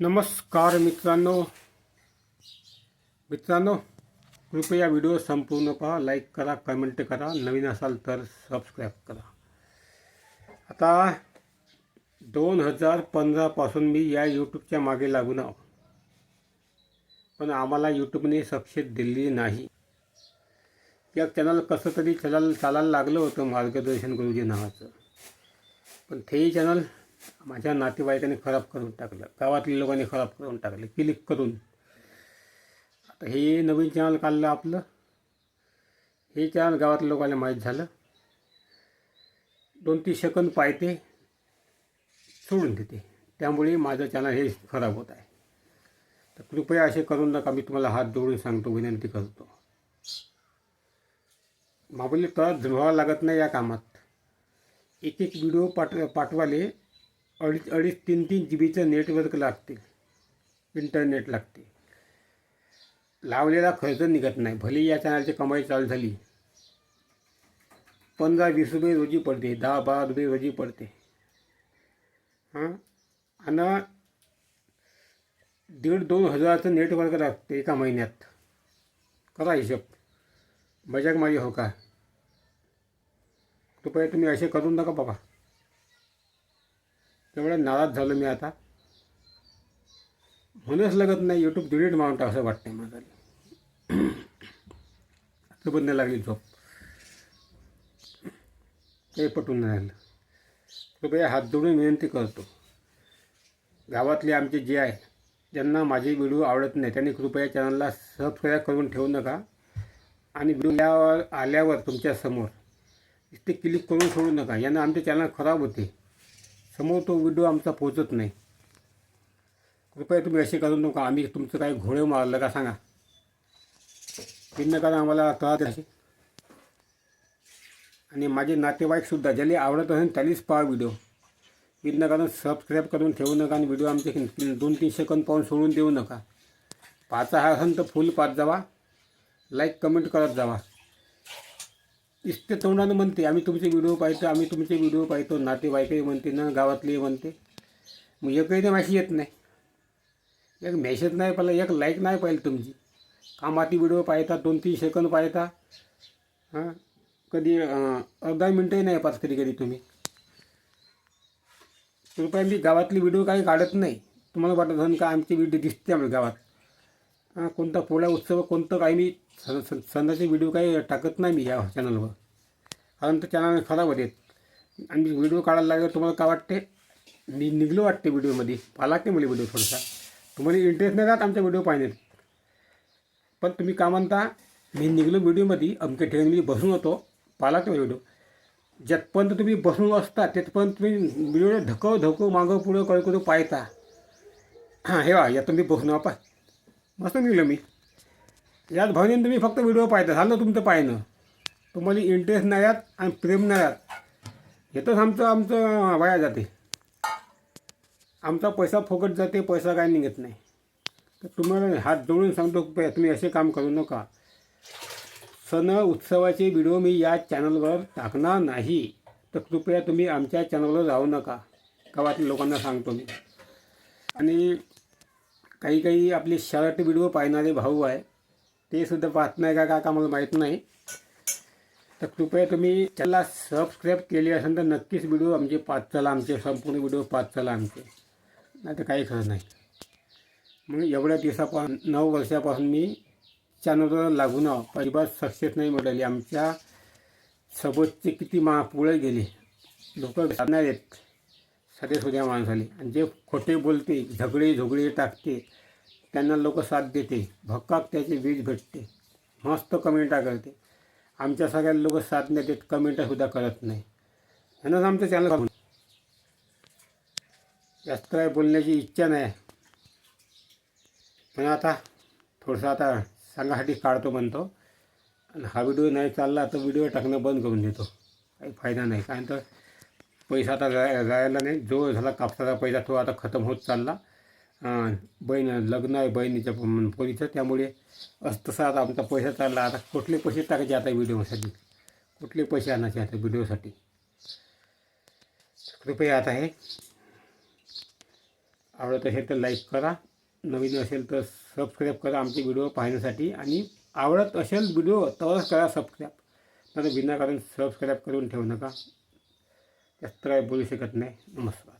नमस्कार मित्रांनो. मित्रांनो कृपया व्हिडिओ संपूर्ण पहा लाईक करा कमेंट करा. नवीन असाल तर सबस्क्राईब करा. आता दोन हजार पंधरापासून मी या यूट्यूबच्या मागे लागून आहो. पण आम्हाला यूट्यूबने सक्सेस दिली नाही. या चॅनल कसं तरी चालायला चालायला लागलं होतं मार्गदर्शन गुरुजी नावाचं पण तेही चॅनल माझ्या नातेवाईकांनी खराब करून टाकलं. गावातल्या लोकांनी खराब करून टाकलं. क्लिक करून. आता हे नवीन चॅनल काढलं आपलं. हे चॅनल गावातल्या लोकांना माहीत झालं. दोन तीन सेकंद पाहते सोडून देते. त्यामुळे माझं चॅनल हे खराब होत आहे. तर कृपया असे करून नका. मी तुम्हाला हात जोडून सांगतो विनंती करतो. माबली तर धुवावं लागत नाही या कामात. एक एक व्हिडिओ पाठ पाठवाले. अडीच अडीच तीन तीन जी बीचं नेटवर्क लागते. इंटरनेट लागते. लावलेला खर्च निघत नाही. भले या चॅनलची कमाई चालू झाली. पंधरा वीस रुपये रोजी पडते. दहा बारा रुपये रोजी पडते. हां? आणि दीड दोन हजाराचं नेटवर्क लागते एका महिन्यात. करा हिशोब. मजाक माझी हो का? कृपया तुम्ही असे करून नका बाबा. त्यामुळे नाराज झालो मी आता. म्हणूनच लागत नाही यूट्यूब डिलीट मारून टाक असं वाटतं माझा. आता पण नाही लागली झोप. काही पटून नाही राहिलं. कृपया हात जोडून विनंती करतो. गावातले आमचे जे आहे ज्यांना माझे व्हिडिओ आवडत नाही त्यांनी कृपया चॅनलला सबस्क्राईब करून ठेवू नका. आणि व्हिडिओ आल्यावर तुमच्यासमोर ते क्लिक करून सोडू नका. यांना आमचे चॅनल खराब होते. समोर तो व्हिडिओ आमचा पोचत नाही. कृपया तुम्ही असे करू नका. आम्ही तुमचं काही घोडे मारलं का सांगा. करा आम्हाला कळत असे आणि माझे नातेवाईकसुद्धा ज्याला आवडत असेल त्यानेच पहा व्हिडिओ कारण सबस्क्राईब करून ठेवू नका आणि व्हिडिओ आमचे दोन तीन सेकंद पाहून सोडून देऊ नका. पाचा हा असेल तर फुल पाच जावा. लाईक कमेंट करत जावा. इष्ट तोंडानं म्हणते आम्ही तुमचे व्हिडिओ पाहतो आम्ही तुमचे व्हिडिओ पाहतो नातेवाईकही म्हणते ना गावातले म्हणते. मग एकही तर मॅसेज येत नाही. एक मेसेज नाही पाहिलं एक लाईक नाही पाहिलं तुमची. कामाती व्हिडिओ पाहता दोन तीन सेकंद पाहता हां? कधी अर्धा मिनटंही नाही पाच कधी कधी तुम्ही. कृपया मी गावातले व्हिडिओ काही काढत नाही. तुम्हाला वाटत असेल का आमची व्हिडिओ दिसते आम्ही गावात? कोणता पोळा उत्सव कोणतं काही मी स सणाचे व्हिडिओ काही टाकत नाही मी या चॅनलवर कारण तर चॅनल खराब होते. आणि व्हिडिओ काढायला लागलं तुम्हाला काय वाटते? मी निघलो वाटते व्हिडिओमध्ये पाला ते मला व्हिडिओ थोडासा. तुम्हाला इंटरेस्ट नाही राहत आमच्या व्हिडिओ पाहण्यात. पण तुम्ही का म्हणता? मी निघलो व्हिडिओमध्ये अमके ठिकाणी मी बसून होतो. पाला ते व्हिडिओ जेथपर्यंत तुम्ही बसून असता त्यातपर्यंत तुम्ही व्हिडिओ धकव धकव मागं पुढं कळकळू पाहता. हां हे वा या तुम्ही बसून आपा मस्त निघलं मी. याच भावनेने तुम्ही फक्त व्हिडिओ पाहता. झालं तुमचं पाहणं. तुम्हाला इंटरेस्ट नाही आहात आणि प्रेम नाही आहात येतच आमचं आमचं वाया जाते. आमचा पैसा फुकट जाते पैसा काय निघत नाही. तर तुम्हाला हात जोडून सांगतो कृपया तुम्ही असे काम करू नका. सण उत्सवाचे व्हिडिओ मी या चॅनलवर टाकणार नाही. तर कृपया तुम्ही आमच्या चॅनलवर जाऊ नका. गावातील लोकांना सांगतो मी. आणि काही काही आपले शर्ट व्हिडिओ पाहणारे भाऊ आहे. ते सुद्धा पाहत नाही का का मला माहीत नाही. तर कृपया तुम्ही त्याला सबस्क्राईब केली असेल तर नक्कीच व्हिडिओ आमचे पाच चला आमचे संपूर्ण व्हिडिओ पाच चला आमचे. नाही तर काही खरं नाही. मग एवढ्या दिवसापासून नऊ वर्षापासून मी चॅनलवर लागून अजिबात सक्सेस नाही मिळाली आमच्या सोबतचे किती मा पुढे गेले. लोक नाही साध्या सध्या माणसाले. आणि जे खोटे बोलते झगडे झोगडे टाकते त्यांना लोक साथ देते भक्काक त्याचे वीज भेटते मस्त कमेंटा करते. आमच्या सगळ्या लोक साथ नाही देत कमेंटसुद्धा करत नाही. यांनाच आमचं चॅनल जास्त काय बोलण्याची इच्छा नाही. पण आता थोडंसं आता सांगासाठी काढतो म्हणतो. आणि हा व्हिडिओ नाही चालला तर व्हिडिओ टाकणं बंद करून देतो. काही फायदा नाही. कारण तर पैसा आता जाय जायला नाही. जो झाला कापसाचा पैसा तो आता खतम होत चालला. बहीण लग्न आहे बहिणीच्या पोरीचं. त्यामुळे असं तसा आता आमचा पैसा चालला. आता कुठले पैसे टाकायचे आता व्हिडिओसाठी? कुठले पैसे आणायचे आता व्हिडिओसाठी? कृपया आता हे आवडत असेल तर लाईक करा. नवीन असेल तर सबस्क्राईब करा आमचे व्हिडिओ पाहण्यासाठी. आणि आवडत असेल व्हिडिओ तरच करा सबस्क्राईब. तर विनाकारण सबस्क्राईब करून ठेवू नका. जास्त काय बोलू शकत नाही. नमस्कार.